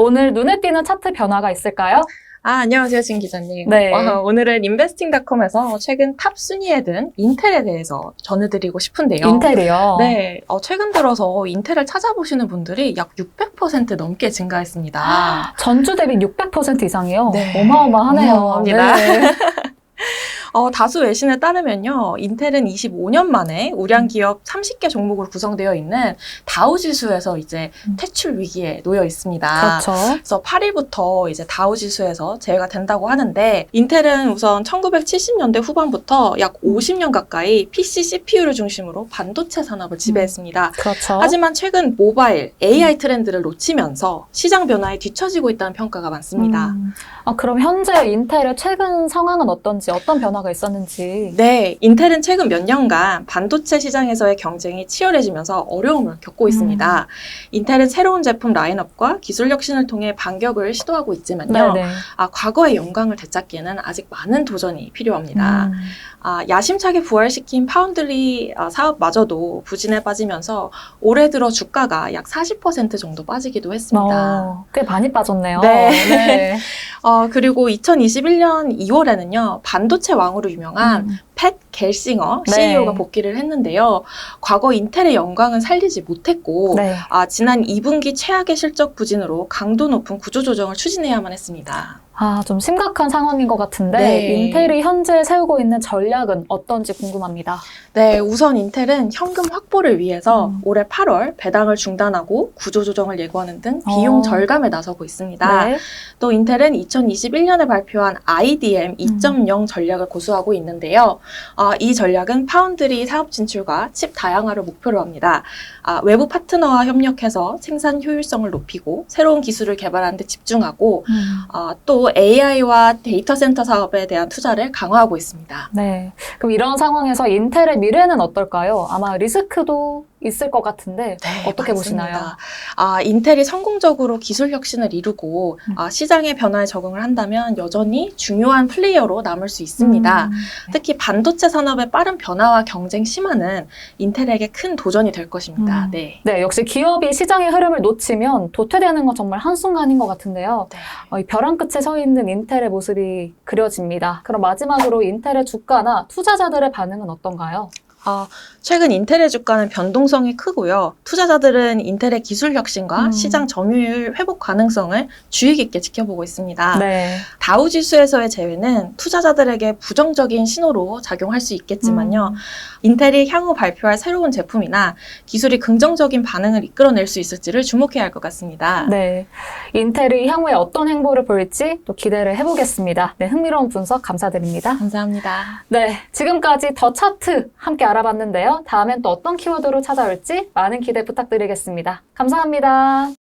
오늘 눈에 띄는 차트 변화가 있을까요? 아, 안녕하세요, 진 기자님. 네. 어, 오늘은 인베스팅닷컴에서 최근 탑 순위에 든 인텔에 대해서 전해드리고 싶은데요. 인텔이요. 네, 어, 최근 들어서 인텔을 찾아보시는 분들이 약 600% 넘게 증가했습니다. 전주 대비 600% 이상이요. 네. 어마어마하네요. 어마어마합니다. 네. 어, 다수 외신에 따르면요, 인텔은 25년 만에 우량 기업 30개 종목으로 구성되어 있는 다우 지수에서 이제 음. 퇴출 위기에 놓여 있습니다. 그렇죠. 그래서 8위부터 이제 다우 지수에서 제외가 된다고 하는데 인텔은 우선 1970년대 후반부터 약 50년 가까이 PC, CPU를 중심으로 반도체 산업을 지배했습니다. 그렇죠. 하지만 최근 모바일, AI 트렌드를 놓치면서 시장 변화에 뒤처지고 있다는 평가가 많습니다. 음. 아, 그럼 현재 인텔의 최근 상황은 어떤지, 어떤 변화가 있었는지. 네, 인텔은 최근 몇 년간 반도체 시장에서의 경쟁이 치열해지면서 어려움을 겪고 있습니다. 인텔은 새로운 제품 라인업과 기술 혁신을 통해 반격을 시도하고 있지만요. 네네. 아, 과거의 영광을 되찾기에는 아직 많은 도전이 필요합니다. 음. 아, 야심차게 부활시킨 파운드리 아, 사업마저도 부진에 빠지면서 올해 들어 주가가 약 40% 정도 빠지기도 했습니다. 어, 꽤 많이 빠졌네요. 네. 네. 어, 그리고 2021년 2월에는요, 반도체 왕으로 유명한 음. 팻 겔싱어 네. CEO가 복귀를 했는데요. 과거 인텔의 영광은 살리지 못했고, 네. 아, 지난 2분기 최악의 실적 부진으로 강도 높은 구조조정을 추진해야만 했습니다. 아, 좀 심각한 상황인 것 같은데, 네. 인텔이 현재 세우고 있는 전략은 어떤지 궁금합니다. 네, 우선 인텔은 현금 확보를 위해서 음. 올해 8월 배당을 중단하고 구조조정을 예고하는 등 비용 어. 절감에 나서고 있습니다. 네. 또 인텔은 2021년에 발표한 IDM 2.0 전략을 고수하고 있는데요. 아, 이 전략은 파운드리 사업 진출과 칩 다양화를 목표로 합니다. 아, 외부 파트너와 협력해서 생산 효율성을 높이고 새로운 기술을 개발하는 데 집중하고 음. 아, 또 AI와 데이터 센터 사업에 대한 투자를 강화하고 있습니다. 네. 그럼 이런 상황에서 인텔의 미래는 어떨까요? 아마 리스크도 있을 것 같은데 어떻게 네, 맞습니다. 보시나요? 아, 인텔이 성공적으로 기술 혁신을 이루고 음. 아, 시장의 변화에 적응을 한다면 여전히 중요한 플레이어로 남을 수 있습니다. 음. 특히 반도체 산업의 빠른 변화와 경쟁 심화는 인텔에게 큰 도전이 될 것입니다. 음. 네. 네, 역시 기업이 시장의 흐름을 놓치면 도태되는 건 정말 한순간인 것 같은데요. 네. 어, 이 벼랑 끝에 서 있는 인텔의 모습이 그려집니다. 그럼 마지막으로 인텔의 주가나 투자자들의 반응은 어떤가요? 아, 최근 인텔의 주가는 변동성이 크고요. 투자자들은 인텔의 기술 혁신과 음. 시장 점유율 회복 가능성을 주의 깊게 지켜보고 있습니다. 네. 다우 지수에서의 제외는 투자자들에게 부정적인 신호로 작용할 수 있겠지만요. 음. 인텔이 향후 발표할 새로운 제품이나 기술이 긍정적인 반응을 이끌어낼 수 있을지를 주목해야 할 것 같습니다. 네. 인텔이 향후에 어떤 행보를 보일지 또 기대를 해보겠습니다. 네, 흥미로운 분석 감사드립니다. 감사합니다. 네, 지금까지 더 차트 함께 알아봤는데요. 다음엔 또 어떤 키워드로 찾아올지 많은 기대 부탁드리겠습니다. 감사합니다.